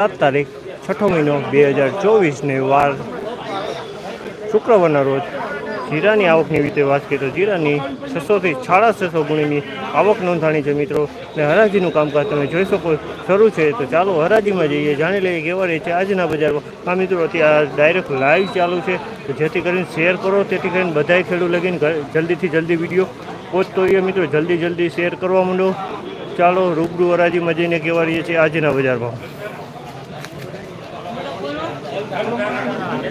સાત તારીખ, છઠ્ઠો મહિનો બે હજાર ચોવીસને વાર શુક્રવારના રોજ જીરાની આવકની રીતે વાત કરીએ તો જીરાની છસોથી સાડા છસો ગુણીની આવક નોંધાણી છે મિત્રો. અને હરાજીનું કામકાજ તમે જોઈ શકો, શરૂ છે તો ચાલો હરાજીમાં જઈએ. જાણી લઈએ કેવા રહે છે આજના બજારમાં. આ મિત્રો, અત્યારે ડાયરેક્ટ લાઈવ ચાલુ છે. તો જેથી કરીને શેર કરો, તેથી કરીને બધાય ખેડૂત લગીને જલ્દીથી જલ્દી વીડિયો પહોંચતો એ મિત્રો. જલ્દી જલ્દી શેર કરવા માંડો. ચાલો રૂબરૂ હરાજીમાં જઈને કેવા રહીએ છીએ આજના બજારમાં.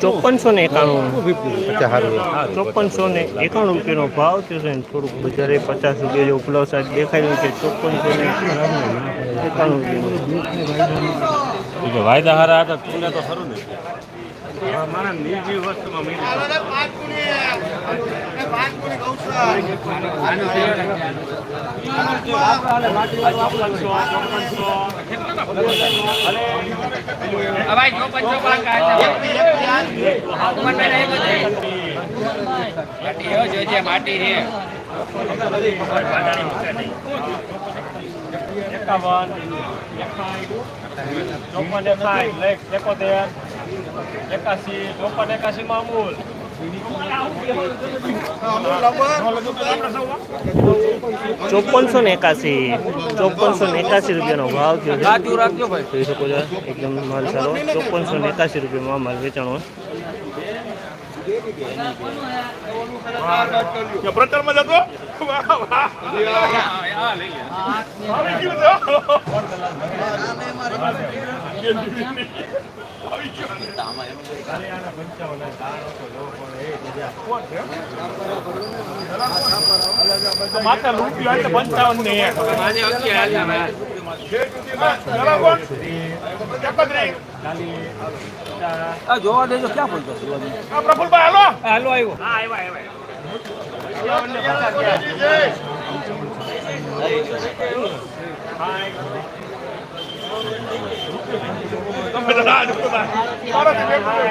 ચોપનસો ને એકાણું. ચોપનસો ને એકાણું. રૂપિયાનો ભાવ થયો છે ને થોડુંક બજારે પચાસ રૂપિયા જેવું પ્લસ આજ દેખાઈ રહ્યું છે. ચોપનસો ને એકાણું રૂપિયા. વાયદા હારા હતા તું તો ખરું ને. માટી છે એકાવન ચોપન એકાઈ એકોતેર એકાસી ચોપન એકાસી માં અમૂલ ચોપનસો ને એકાસી ચોપનસો ને એકાસી રૂપિયાનો ભાવ થયો છે. જોઈ શકો છો એકદમ માલ સારો. ચોપનસો ને એકાસી રૂપિયામાં માલ વેચાણો પ્રચારમાં જતો? માથા લૂંટ્યો એટલે પંચાવન ને એક આજે અગિયાર હાલ્યા ભાઈ. આ જોવા દેજો, ક્યાં બોલતો પ્રફુલભાઈ હાલો હાલો આવ્યો તો હતા. મારાથી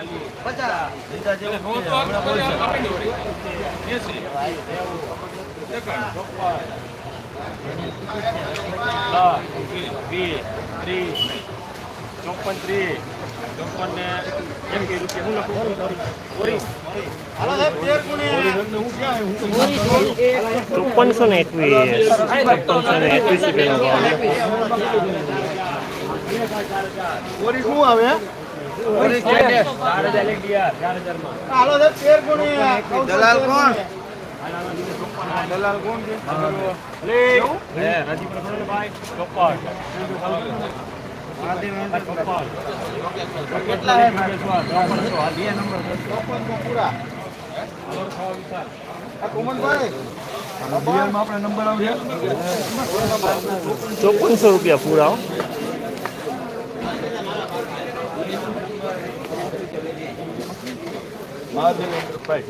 ને ચોપન ત્રીસ ચોપન ને એકી રૂપિયા હું લખું ચોપનસો ને એકવીસ ચોપનસો ને એકવીસ રૂપિયાનો શું આવે દલાલ કોણ દલાલ ચોપનસો રૂપિયા પૂરા ભાઈ